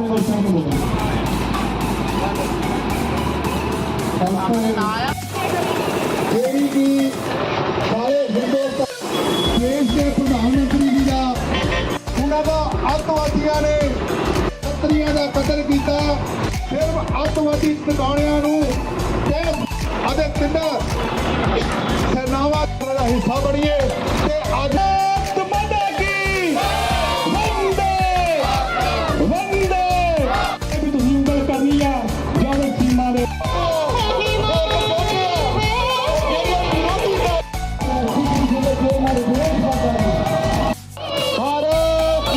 ਆਪਣੇ ਦਰਸ਼ਕਾਂ ਨੂੰ ਜਿਹੜੀ ਕਿ ਸਾਰੇ ਹਿੰਦੁਸਤਾਨ ਦੇਸ਼ ਦੇ ਪ੍ਰਧਾਨ ਮੰਤਰੀ ਜੀ ਦਾ ਉਹਨਾਂ ਦਾ ਅੱਤਵਾਦੀਆਂ ਨੇ ਖੱਤਰੀਆਂ ਦਾ ਕਤਲ ਕੀਤਾ ਸਿਰਫ ਅੱਤਵਾਦੀ ਟਿਕਾਣਿਆਂ ਨੂੰ ਤੇ ਅਤੇ ਪਿੰਡਾਂ ਸੈਨਾਵਾਂ ਦਾ ਹਿੱਸਾ ਬਣੀਏ ਦੇ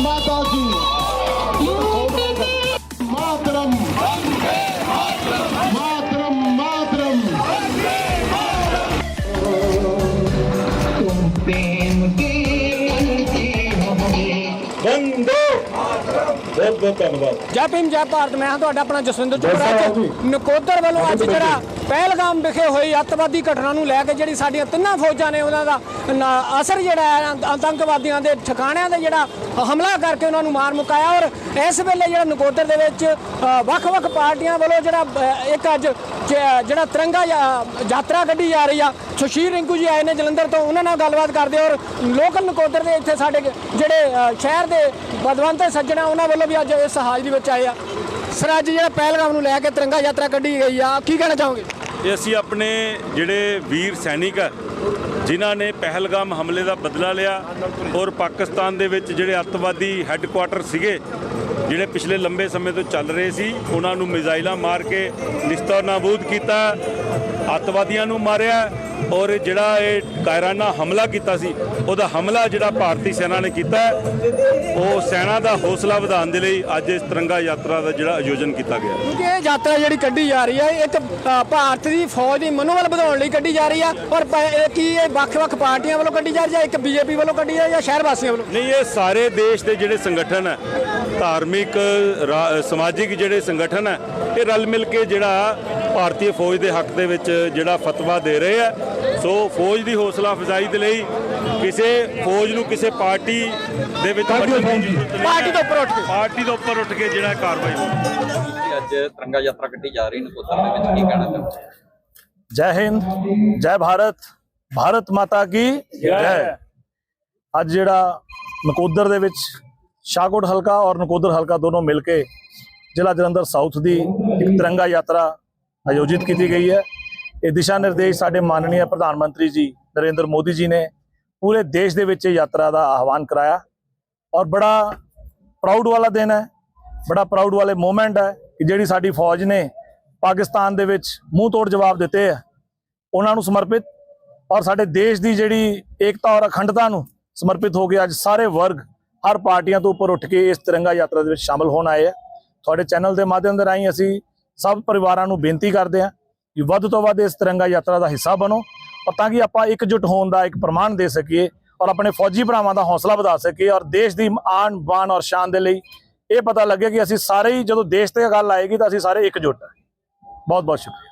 ਮਾਤਾ ਮਾਤਰਮ। ਮਾਤਰਮ ਮਾਤਰਮ। ਪ੍ਰੇਮ ਬਹੁਤ ਬਹੁਤ ਧੰਨਵਾਦ। ਜੈ ਭੀਮ ਜੈ ਭਾਰਤ। ਮੈਂ ਹਾਂ ਤੁਹਾਡਾ ਆਪਣਾ ਜਸਵਿੰਦਰ ਚੋਪੜਾ। ਨਕੋਦਰ ਵੱਲੋਂ ਅੱਜ ਜਿਹੜਾ ਪਹਿਲਗਾਮ ਵਿਖੇ ਹੋਈ ਅੱਤਵਾਦੀ ਘਟਨਾ ਨੂੰ ਲੈ ਕੇ ਜਿਹੜੀ ਸਾਡੀਆਂ ਤਿੰਨਾਂ ਫੌਜਾਂ ਨੇ ਉਹਨਾਂ ਦਾ ਨ- ਅਸਰ ਜਿਹੜਾ ਹੈ ਆਤੰਕਵਾਦੀਆਂ ਦੇ ਠਿਕਾਣਿਆਂ ਤੇ ਜਿਹੜਾ ਹਮਲਾ ਕਰਕੇ ਉਹਨਾਂ ਨੂੰ ਮਾਰ ਮੁਕਾਇਆ ਔਰ ਇਸ ਵੇਲੇ ਜਿਹੜਾ ਨਕੋਦਰ ਦੇ ਵਿੱਚ ਵੱਖ-ਵੱਖ ਪਾਰਟੀਆਂ ਵੱਲੋਂ ਜਿਹੜਾ ਇੱਕ ਅੱਜ ਜਿਹੜਾ ਤਿਰੰਗਾ ਯਾ- ਯਾਤਰਾ ਕੱਢੀ ਜਾ ਰਹੀ ਆ। ਸੁਸ਼ੀਰ ਰਿੰਕੂ ਜੀ ਆਏ ਨੇ ਜਲੰਧਰ ਤੋਂ, ਉਹਨਾਂ ਨਾਲ ਗੱਲਬਾਤ ਕਰਦੇ ਔਰ ਲੋਕਲ ਨਕੋਦਰ ਦੇ ਇੱਥੇ ਸਾਡੇ ਜਿਹੜੇ ਸ਼ਹਿਰ ਦੇ ਬਦਵੰਤ ਸੱਜਣ ਆ ਉਹਨਾਂ ਵੱਲੋਂ ਵੀ ਅੱਜ ਇਸ ਹਾਜ਼ਰੀ ਵਿੱਚ ਆਏ ਆ। ਸਰ, ਅੱਜ ਜਿਹੜਾ ਪਹਿਲਗਾਮ ਨੂੰ ਲੈ ਕੇ ਤਿਰੰਗਾ ਯਾਤਰਾ ਕੱਢੀ ਗਈ ਆ, ਕੀ ਕਹਿਣਾ ਚਾਹੋਗੇ? ਇਹ ਅਸੀਂ ਆਪਣੇ ਜਿਹੜੇ ਵੀਰ ਸੈਨਿਕ ਆ, ਜਿਨ੍ਹਾਂ ਨੇ ਪਹਿਲਗਾਮ ਹਮਲੇ ਦਾ ਬਦਲਾ ਲਿਆ ਔਰ ਪਾਕਿਸਤਾਨ ਦੇ ਵਿੱਚ ਜਿਹੜੇ ਅੱਤਵਾਦੀ ਹੈੱਡਕੁਆਟਰ ਸੀਗੇ ਜਿਹੜੇ ਪਿਛਲੇ ਲੰਬੇ ਸਮੇਂ ਤੋਂ ਚੱਲ ਰਹੇ ਸੀ ਉਹਨਾਂ ਨੂੰ ਮਿਜ਼ਾਈਲਾਂ ਮਾਰ ਕੇ ਨਿਸਤਰ ਨਾਬੂਦ ਕੀਤਾ ਅੱਤਵਾਦੀਆਂ ਨੂੰ ਮਾਰਿਆ ਔਰ ਜਿਹੜਾ ਇਹ ਕਾਇਰਾਨਾ ਹਮਲਾ ਕੀਤਾ ਸੀ ਉਹਦਾ ਹਮਲਾ ਜਿਹੜਾ ਭਾਰਤੀ ਸੈਨਾ ਨੇ ਕੀਤਾ ਉਹ ਸੈਨਾ ਦਾ ਹੌਸਲਾ ਵਧਾਉਣ ਦੇ ਲਈ ਅੱਜ ਇਸ ਤਿਰੰਗਾ ਯਾਤਰਾ ਦਾ ਜਿਹੜਾ ਆਯੋਜਨ ਕੀਤਾ ਗਿਆ। ਕਿਉਂਕਿ ਇਹ ਯਾਤਰਾ ਜਿਹੜੀ ਕੱਢੀ ਜਾ ਰਹੀ ਹੈ ਇੱਕ ਭਾਰਤ ਦੀ ਫੌਜ ਦੀ ਮਨੋਬਲ ਵਧਾਉਣ ਲਈ ਕੱਢੀ ਜਾ ਰਹੀ ਆ ਔਰ ਕੀ ਇਹ ਵੱਖ-ਵੱਖ ਪਾਰਟੀਆਂ ਵੱਲੋਂ ਕੱਢੀ ਜਾ ਰਹੀ ਹੈ ਇੱਕ ਬੀਜੇਪੀ ਵੱਲੋਂ ਕੱਢੀ ਜਾ ਰਹੀ ਹੈ ਜਾਂ ਸ਼ਹਿਰ ਵਾਸੀਆਂ ਵੱਲੋਂ? ਨਹੀਂ ਇਹ ਸਾਰੇ ਦੇਸ਼ ਦੇ ਜਿਹੜੇ ਸੰਗਠਨ ਹੈ ਧਾਰਮਿਕ ਸਮਾਜਿਕ ਜਿਹੜੇ ਸੰਗਠਨ ਹੈ ਇਹ ਰਲ ਮਿਲ ਕੇ ਜਿਹੜਾ ਭਾਰਤੀ ਫੌਜ ਦੇ ਹੱਕ ਦੇ ਵਿੱਚ ਜਿਹੜਾ ਫਤਵਾ ਦੇ ਰਹੇ ਆ ਸੋ ਫੌਜ ਦੀ ਹੌਸਲਾ ਅਫਜਾਈ ਦੇ ਲਈ ਕਿਸੇ ਫੌਜ ਨੂੰ ਕਿਸੇ ਪਾਰਟੀ ਦੇ ਵਿੱਚ ਪਾਰਟੀ ਤੋਂ ਉੱਪਰ ਉੱਠ ਕੇ ਪਾਰਟੀ ਤੋਂ ਉੱਪਰ ਉੱਠ ਕੇ ਜਿਹੜਾ ਕਾਰਵਾਈ ਅੱਜ ਤਿਰੰਗਾ ਯਾਤਰਾ ਕੱਢੀ ਜਾ ਰਹੀ ਨਕੋਦਰ ਦੇ ਵਿੱਚ ਕੀ ਕਹਿਣਾ ਚਾਹੁੰਦੇ ਜੈ ਹਿੰਦ ਜੈ ਭਾਰਤ ਭਾਰਤ ਮਾਤਾ ਕੀ ਜੈ। ਅੱਜ ਜਿਹੜਾ ਨਕੋਦਰ ਦੇ ਵਿੱਚ ਸ਼ਾਹਕੋਟ ਹਲਕਾ ਔਰ ਨਕੋਦਰ ਹਲਕਾ ਦੋਨੋਂ ਮਿਲ ਕੇ ਜ਼ਿਲ੍ਹਾ ਜਲੰਧਰ ਸਾਊਥ ਦੀ ਇੱਕ ਤਿਰੰਗਾ ਯਾਤਰਾ ਆਯੋਜਿਤ ਕੀਤੀ ਗਈ ਹੈ। ਇਹ ਦਿਸ਼ਾ ਨਿਰਦੇਸ਼ ਸਾਡੇ ਮਾਨਨੀय ਪ੍ਰਧਾਨ ਮੰਤਰੀ ਜੀ ਨਰਿੰਦਰ ਮੋਦੀ ਜੀ ਨੇ ਪੂਰੇ ਦੇਸ਼ ਦੇ ਵਿੱਚ ਇਹ ਯਾਤਰਾ ਦਾ ਆਹਵਾਨ ਕਰਾਇਆ ਔਰ ਬੜਾ ਪ੍ਰਾਊਡ ਵਾਲਾ ਦਿਨ ਹੈ। ਬੜਾ ਪ੍ਰਾਊਡ ਵਾਲੇ ਮੂਮੈਂਟ ਹੈ ਕਿ ਜਿਹੜੀ ਸਾਡੀ ਫੌਜ ਨੇ ਪਾਕਿਸਤਾਨ ਦੇ ਵਿੱਚ ਮੂੰਹ ਤੋੜ ਜਵਾਬ ਦਿੱਤੇ ਆ। ਉਹਨਾਂ ਨੂੰ ਸਮਰਪਿਤ ਔਰ ਸਾਡੇ ਦੇਸ਼ ਦੀ ਜਿਹੜੀ ਏਕਤਾ ਔਰ ਅਖੰਡਤਾ ਨੂੰ ਸਮਰਪਿਤ ਹੋ ਕੇ ਅੱਜ ਸਾਰੇ ਵਰਗ ਹਰ ਪਾਰਟੀਆਂ ਤੋਂ ਉੱਪਰ ਉੱਠ ਕੇ ਇਸ ਤਿਰੰਗਾ ਯਾਤਰਾ ਦੇ ਵਿੱਚ ਸ਼ਾਮਲ ਹੋਣ ਆਏ ਆ। ਤੁਹਾਡੇ ਚੈਨਲ ਦੇ ਮਾਧਿਅਮ ਦੇ ਰਾਹੀਂ ਅਸੀਂ ਸਭ ਪਰਿਵਾਰਾਂ ਨੂੰ ਬੇਨਤੀ ਕਰਦੇ ਹਾਂ ਕਿ ਵੱਧ ਤੋਂ ਵੱਧ ਇਸ ਤਿਰੰਗਾ ਯਾਤਰਾ ਦਾ ਹਿੱਸਾ ਬਣੋ, ਔਰ ਤਾਂ ਕਿ ਆਪਾਂ ਇਕਜੁੱਟ ਹੋਣ ਦਾ ਇੱਕ ਪ੍ਰਮਾਣ ਦੇ ਸਕੀਏ ਔਰ ਆਪਣੇ ਫੌਜੀ ਭਰਾਵਾਂ ਦਾ ਹੌਸਲਾ ਵਧਾ ਸਕੀਏ ਔਰ ਦੇਸ਼ ਦੀ ਆਨ ਬਾਨ ਔਰ ਸ਼ਾਨ ਦੇ ਲਈ ਇਹ ਪਤਾ ਲੱਗੇ ਕਿ ਅਸੀਂ ਸਾਰੇ ਹੀ ਜਦੋਂ ਦੇਸ਼ ਤੇ ਗੱਲ ਆਏਗੀ ਤਾਂ ਅਸੀਂ ਸਾਰੇ ਇਕਜੁੱਟ ਹਾਂ। ਬਹੁਤ ਬਹੁਤ ਸ਼ੁਕਰੀਆ।